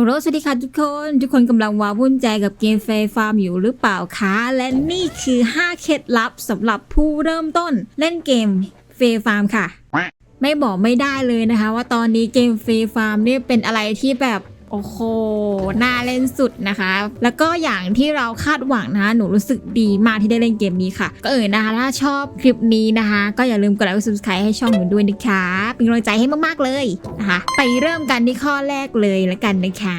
ฮัลโหลสวัสดีค่ะทุกคน ทุกคนกำลังว้าวุ่นใจกับเกมเฟย์ฟาร์มอยู่หรือเปล่าคะ และนี่คือ 5 เคล็ดลับสำหรับผู้เริ่มต้นเล่นเกมเฟย์ฟาร์มค่ะ ไม่บอกไม่ได้เลยนะคะ ว่าตอนนี้เกมเฟย์ฟาร์มเนี่ยเป็นอะไรที่แบบ โอ้โห น่าเล่นสุดนะคะ แล้วก็อย่างที่เราคาดหวังนะคะ หนูรู้สึกดีมากที่ได้เล่นเกมนี้ค่ะ ก็เอ่ยนะคะ ถ้าชอบคลิปนี้นะคะ ก็อย่าลืมกดไลค์กด subscribe ให้ช่องหนูด้วยนะคะ เป็นกำลังใจให้มากๆเลยนะคะ ไปเริ่มกันที่ข้อแรกเลยล้วกันนะคะ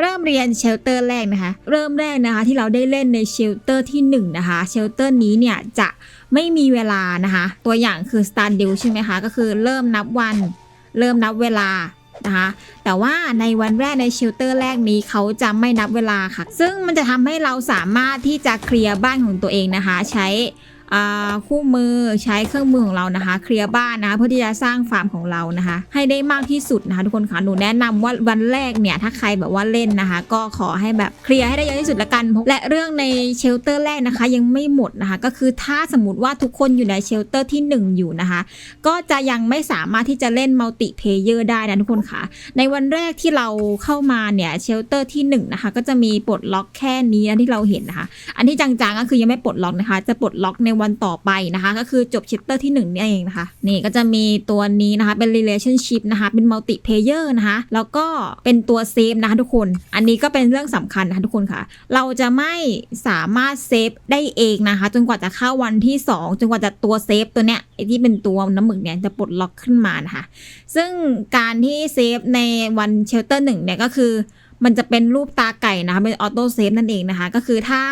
เริ่มเรียนเชลเตอร์แรกนะคะ เริ่มแรกนะคะที่เราได้เล่นในเชลเตอร์ที่1นะคะ เชลเตอร์นี้เนี่ยจะไม่มีเวลานะคะ ตัวอย่างคือ Star d e a l ใช่ไหมคะ ก็คือเริ่มนับวัน เริ่มนับเวลา นะคะแต่ว่าในวันแรกในเชลเตอร์แรกนี้เขาจะไม่นับเวลาค่ะ ซึ่งมันจะทำให้เราสามารถที่จะเคลียร์บ้านของตัวเองนะคะ ใช้ คู่มือใช้เครื่องมือของเรานะคะ เคลียร์บ้านนะคะเพื่อที่จะสร้างฟาร์มของเรานะคะ ให้ได้มากที่สุดนะคะ ทุกคนค่ะหนูแนะนำว่าวันแรกเนี่ยถ้าใครแบบว่าเล่นนะคะ ก็ขอให้แบบเคลียร์ให้ได้เยอะที่สุดละกัน และเรื่องในเชลเตอร์แรกนะคะ ยังไม่หมดนะคะ ก็คือถ้าสมมติว่าทุกคนอยู่ในเชลเตอร์ที่หนึ่งอยู่นะคะ ก็จะยังไม่สามารถที่จะเล่นมัลติเพเยอร์ได้นะทุกคนค่ะในวันแรกที่เราเข้ามาเนี่ยเชลเตอร์ที่1นงนะคะก็จะมีปลดล็อกแค่นี้นะที่เราเห็นนะคะ อันที่จังๆก็คือยังไม่ปลดล็อกนะคะ จะปลดล็อกในวันต่อไปนะคะ ก็คือจบเชลเตอร์ที่1นี่เองนะคะ นี่ก็จะมีตัวนี้นะคะ เป็น relationship นะคะ เป็นมัลติเพเยอร์นะคะ แล้วก็เป็นตัวเซฟนะคะทุกคน อันนี้ก็เป็นเรื่องสำคัญนะคะทุกคนค่ะ เราจะไม่สามารถเซฟได้เองนะคะ จนกว่าจะเข้าวันที่ 2 จนกว่าจะตัวเซฟตัวเนี้ยไอที่เป็นตัวน้ำหมึกเนี่ยจะปลดล็อกขึ้นมานะคะ ซึ่งการที่เซฟในวันเชลเตอร์หนึ่งเนี่ยก็คือ มันจะเป็นรูปตาไก่นะคะเป็นออโต้เซฟนั่นเองนะคะ ก็คือถ้า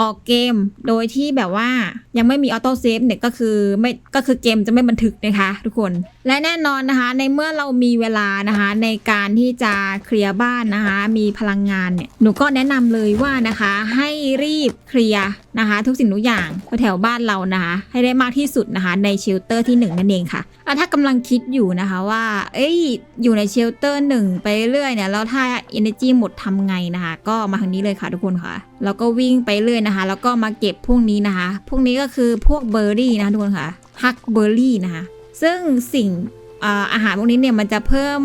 ออกเกมโดยที่แบบว่ายังไม่มีออโต้เซฟเนี่ยก็คือไม่ก็คือเกมจะไม่บันทึกนะคะทุกคน และแน่นอนนะคะ ในเมื่อเรามีเวลานะคะ ในการที่จะเคลียร์บ้านนะคะ มีพลังงานเนี่ยหนูก็แนะนำเลยว่านะคะให้รีบเคลียร์นะคะ ทุกสิ่งทุกอย่างแถวบ้านเรานะคะ ให้ได้มากที่สุดนะคะ ในเชลเตอร์ที่หนึ่งนั่นเองค่ะแล้วถ้ากำลังคิดอยู่นะคะว่า เอ้ยอยู่ในเชลเตอร์หนึ่งไปเรื่อยเนี่ยแล้วถ้า energy หมดทำไงนะคะ ก็มาทางนี้เลยค่ะทุกคนค่ะแล้วก็วิ่งไปเรื่อยนะคะ แล้วก็มาเก็บพวกนี้นะคะ พวกนี้ก็คือพวกเบอร์รี่นะคะทุกคนค่ะฮักเบอร์รี่นะคะ ซึ่งสิ่งอาอาหารพวกนี้เนี่ยมันจะเพิ่ม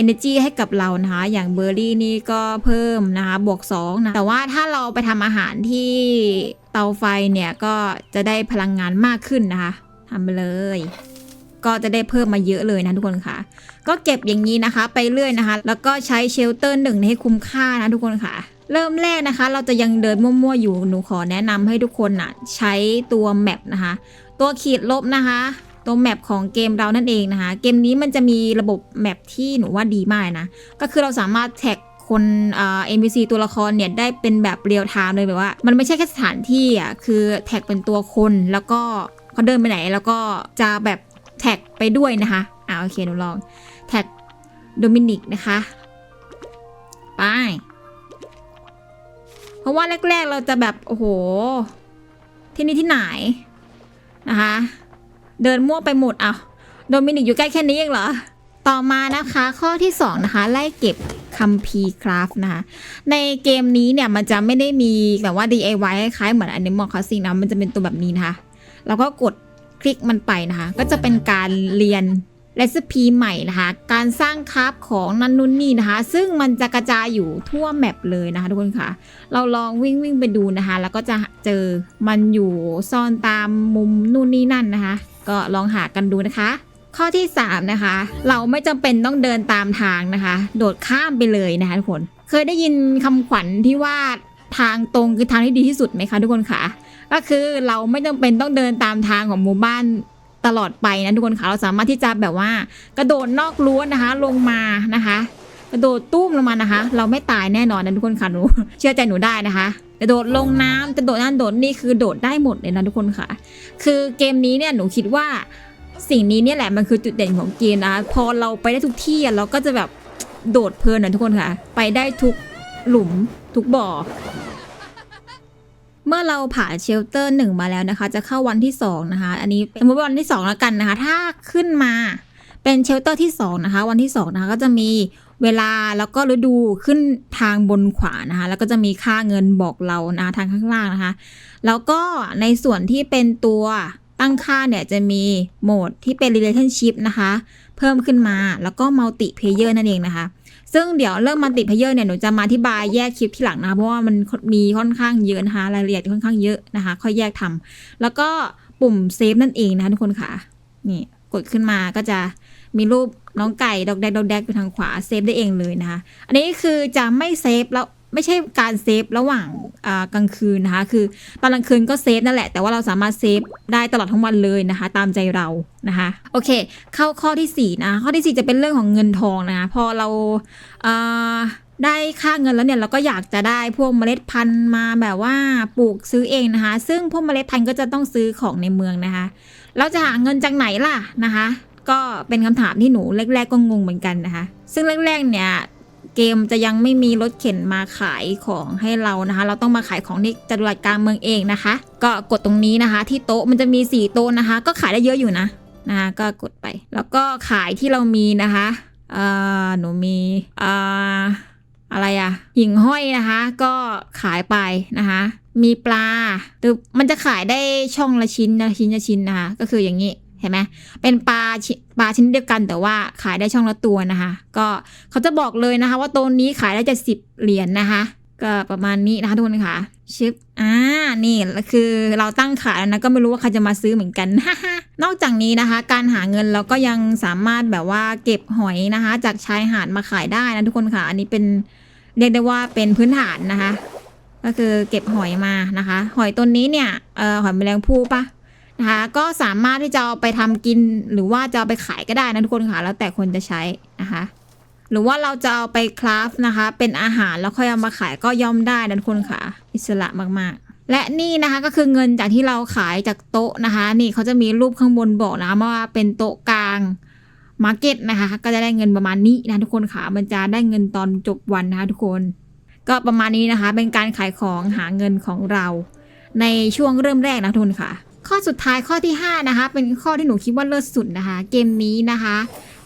energy ให้กับเรานะคะอย่างเบอร์รี่นี่ก็เพิ่มนะคะบวก2นะแต่ว่าถ้าเราไปทำอาหารที่เตาไฟเนี่ยก็จะได้พลังงานมากขึ้นนะคะทำไปเลยก็จะได้เพิ่มมาเยอะเลยนะทุกคนค่ะ ก็เก็บอย่างนี้นะคะ ไปเรื่อยนะคะ แล้วก็ใช้เชลเตอร์หนึ่งให้คุ้มค่านะทุกคนค่ะ เริ่มแรกนะคะ เราจะยังเดินมั่วๆอยู่หนูขอแนะนำให้ทุกคนน่ะใช้ตัวแมปนะคะ ตัวขีดลบนะคะ ตัวแมปของเกมเรานั่นเองนะคะ เกมนี้มันจะมีระบบแมปที่หนูว่าดีมากนะ ก็คือเราสามารถแท็กคนเอ่อ NPC ตัวละครเนี่ยได้เป็นแบบเรียลไทม์เลยแบบว่า มันไม่ใช่แค่สถานที่อะคือแท็กเป็นตัวคนแล้วก็เขาเดินไปไหน แล้วก็จะแบบแท็กไปด้วยนะคะอ่าโอเคหนูลองแท็กโดมินิกนะคะไปเพราะว่าแรก ๆ เราจะแบบ โอ้โห ที่นี่ที่ไหนนะคะ เดินมั่วไปหมดอะโดมินิกอยู่ใกล้แค่นี้เองเหรอ ต่อมานะคะข้อที่ 2 นะคะ ไล่เก็บคัมภีคราฟนะคะ ในเกมนี้เนี่ยมันจะไม่ได้มีแบบว่า DIY คล้ายเหมือน Animal Crossing นะ มันจะเป็นตัวแบบนี้นะคะ แล้วก็กดคลิกมันไปนะคะ ก็จะเป็นการเรียนเรซิปีใหม่นะคะ การสร้างคราฟของนันนุนนี่นะคะ ซึ่งมันจะกระจายอยู่ทั่วแมปเลยนะคะทุกคนค่ะ เราลองวิ่งวิ่งไปดูนะคะ แล้วก็จะเจอมันอยู่ซ่อนตามมุมนู่นนี่นั่นนะคะ ก็ลองหากันดูนะคะ ข้อที่ 3 นะคะ เราไม่จำเป็นต้องเดินตามทางนะคะ โดดข้ามไปเลยนะคะทุกคนเคยได้ยินคำขวัญที่ว่าทางตรงคือทางที่ดีที่สุดไหมคะทุกคนคะก็คือเราไม่จำเป็นต้องเดินตามทางของหมู่บ้านตลอดไปนะทุกคนคะเราสามารถที่จะแบบว่า กระโดดนอกรั้วนะคะ ลงมานะคะ กระโดดตุ้มลงมานะคะ เราไม่ตายแน่นอนนะทุกคนค่ะหนูเชื่อใจหนูได้นะคะ กระโดดลงน้ำกระโดดนั่นโดดนี่คือโดดได้หมดเลยนะทุกคนค่ะ คือเกมนี้เนี่ยหนูคิดว่าสิ่งนี้เนี่ยแหละมันคือจุดเด่นของเกมนะคะพอเราไปได้ทุกที่เราก็จะแบบโดดเพลินนะทุกคนค่ะ ไปได้ทุกหลุมทุกบ่อเมื่อเราผ่านเชลเตอร์หนึ่งมาแล้วนะคะ จะเข้าวันที่สองนะคะ อันนี้สมมติว่าวันที่สองแล้วกันนะคะ ถ้าขึ้นมาเป็นเชลเตอร์ที่สองนะคะ วันที่สองนะคะก็จะมี เวลาแล้วก็ฤดูขึ้นทางบนขวานะคะ แล้วก็จะมีค่าเงินบอกเรานะคะทางข้างล่างนะคะ แล้วก็ในส่วนที่เป็นตัวตั้งค่าเนี่ยจะมีโหมดที่เป็น relationship นะคะ เพิ่มขึ้นมาแล้วก็ multi player นั่นเองนะคะ ซึ่งเดี๋ยวเริ่มมันติเพเยอร์เนี่ยหนูจะมาอธิบายแยกคลิปที่หลังนะคะเพราะว่ามันมีค่อนข้างเยอะนะคะรายละเอียดค่อนข้างเยอะนะคะ ค่อยแยกทำแล้วก็ปุ่มเซฟนั่นเองนะคะทุกคนค่ะนี่กดขึ้นมาก็จะ มีรูปน้องไก่ดอกแดกดอกแดกอยู่ทางขวาเซฟได้เองเลยนะคะ อันนี้คือจะไม่เซฟแล้วไม่ใช่การเซฟระหว่างกลางคืนนะคะ คือตอนกลางคืนก็เซฟนั่นแหละ แต่ว่าเราสามารถเซฟได้ตลอดทั้งวันเลยนะคะ ตามใจเรานะคะ โอเค เข้าข้อที่4นะข้อที่4จะเป็นเรื่องของเงินทองนะคะ พอเราาได้ค่าเงินแล้วเนี่ยเราก็อยากจะได้พวกเมล็ดพันธุ์มาแบบว่าปลูกซื้อเองนะคะ ซึ่งพวกเมล็ดพันธุ์ก็จะต้องซื้อของในเมืองนะคะ เราจะหาเงินจากไหนล่ะนะคะ ก็เป็นคำถามที่หนูแรก ๆ ก็งงเหมือนกันนะคะ ซึ่งแรกๆเนี่ยเกมจะยังไม่มีรถเข็นมาขายของให้เรานะคะ เราต้องมาขายของที่จตุรัสกลางเมืองเองนะคะ ก็กดตรงนี้นะคะ ที่โต๊ะมันจะมี 4 โต๊ะนะคะ ก็ขายได้เยอะอยู่นะนะคะก็กดไป แล้วก็ขายที่เรามีนะคะเอ่อหนูมีเอ่ออะไรอะหิ่งห้อยนะคะ ก็ขายไปนะคะ มีปลาคือมันจะขายได้ช่องละชิ้นนะชิ้นละชิ้นนะคะ ก็คืออย่างนี้ เห็นไหมเป็นปลาปลาชนิดเดียวกัน แต่ว่าขายได้ช่องละตัวนะคะ ก็เขาจะบอกเลยนะคะ ว่าตัวนี้ขายได้จะสิบเหรียญนนะคะ ก็ประมาณนี้นะคะทุกคนค่ะชิปอ่านี่คือเราตั้งขายแล้วนะก็ไม่รู้ว่าใครจะมาซื้อเหมือนกัน นอกจากนี้นะคะ การหาเงินเราก็ยังสามารถแบบว่าเก็บหอยนะคะ จากชายหาดมาขายได้นะทุกคนค่ะ อันนี้เป็นเรียกได้ว่าเป็นพื้นฐานนะคะ ก็คือเก็บหอยมานะคะ หอยตัวนี้เนี่ยเอ่อหอยแมลงภู่ปะ นะคะก็สามารถที่จะเอาไปทำกินหรือว่าจะเอาไปขายก็ได้นะทุกคนค่ะแล้วแต่คนจะใช้นะคะหรือว่าเราจะเอาไปคราฟนะคะ เป็นอาหารแล้วค่อยเอามาขายก็ย่อมได้นะทุกคนค่ะ อิสระมากๆและนี่นะคะก็คือเงินจากที่เราขายจากโต๊ะนะคะ นี่เขาจะมีรูปข้างบนบอกนะะว่าเป็นโต๊ะกลางมาร์เก็ตนะคะ ก็จะได้เงินประมาณนี้นะทุกคนค่ะมันจะได้เงินตอนจบวันนะคะทุกคน ก็ประมาณนี้นะคะ เป็นการขายของหาเงินของเรา ในช่วงเริ่มแรกนะทุกคนค่ะ ข้อสุดท้ายข้อที่ 5 นะคะ เป็นข้อที่หนูคิดว่าเลิศสุดนะคะ เกมนี้นะคะ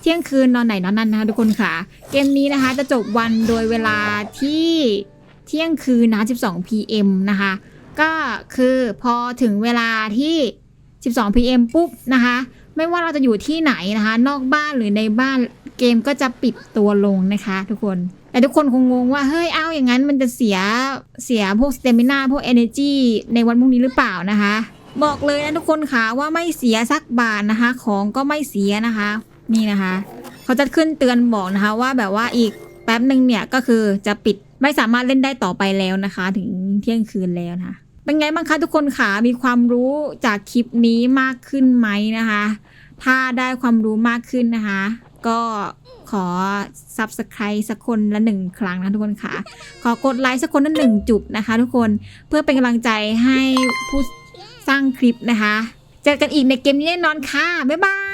เที่ยงคืนนอนไหนนอนนั่นนะคะทุกคนค่ะ เกมนี้นะคะจะจบวันโดยเวลาที่เที่ยงคืนนะ 12 PM นะคะ ก็คือพอถึงเวลาที่ 12 PM ปุ๊บนะคะ ไม่ว่าเราจะอยู่ที่ไหนนะคะ นอกบ้านหรือในบ้านเกมก็จะปิดตัวลงนะคะ ทุกคนแต่ทุกคนคงงงว่า เฮ้ย เอาอย่างนั้นมันจะเสียเสียพวกสเตมินาพวก energy ในวันพรุ่งนี้หรือเปล่านะคะ บอกเลยนะทุกคนค่ะว่าไม่เสียสักบาทนะคะ ของก็ไม่เสียนะคะ นี่นะคะ เขาจะขึ้นเตือนบอกนะคะว่าแบบว่าอีกแป๊บหนึ่งเนี่ยก็คือจะปิดไม่สามารถเล่นได้ต่อไปแล้วนะคะ ถึงเที่ยงคืนแล้วนะคะเป็นไงบ้างคะทุกคนค่ะมีความรู้จากคลิปนี้มากขึ้นไหมนะคะ ถ้าได้ความรู้มากขึ้นนะคะ ก็ขอ subscribe สักคนละหนึ่งครั้งนะทุกคนค่ะ ขอกดไลค์สักคนละหนึ่งจุดนะคะ ทุกคนเพื่อเป็นกำลังใจให้ผู้ ร้างคลิปนะคะเจอกันอีกในเกมนี้แน่นอนค่ะ บ๊ายบาย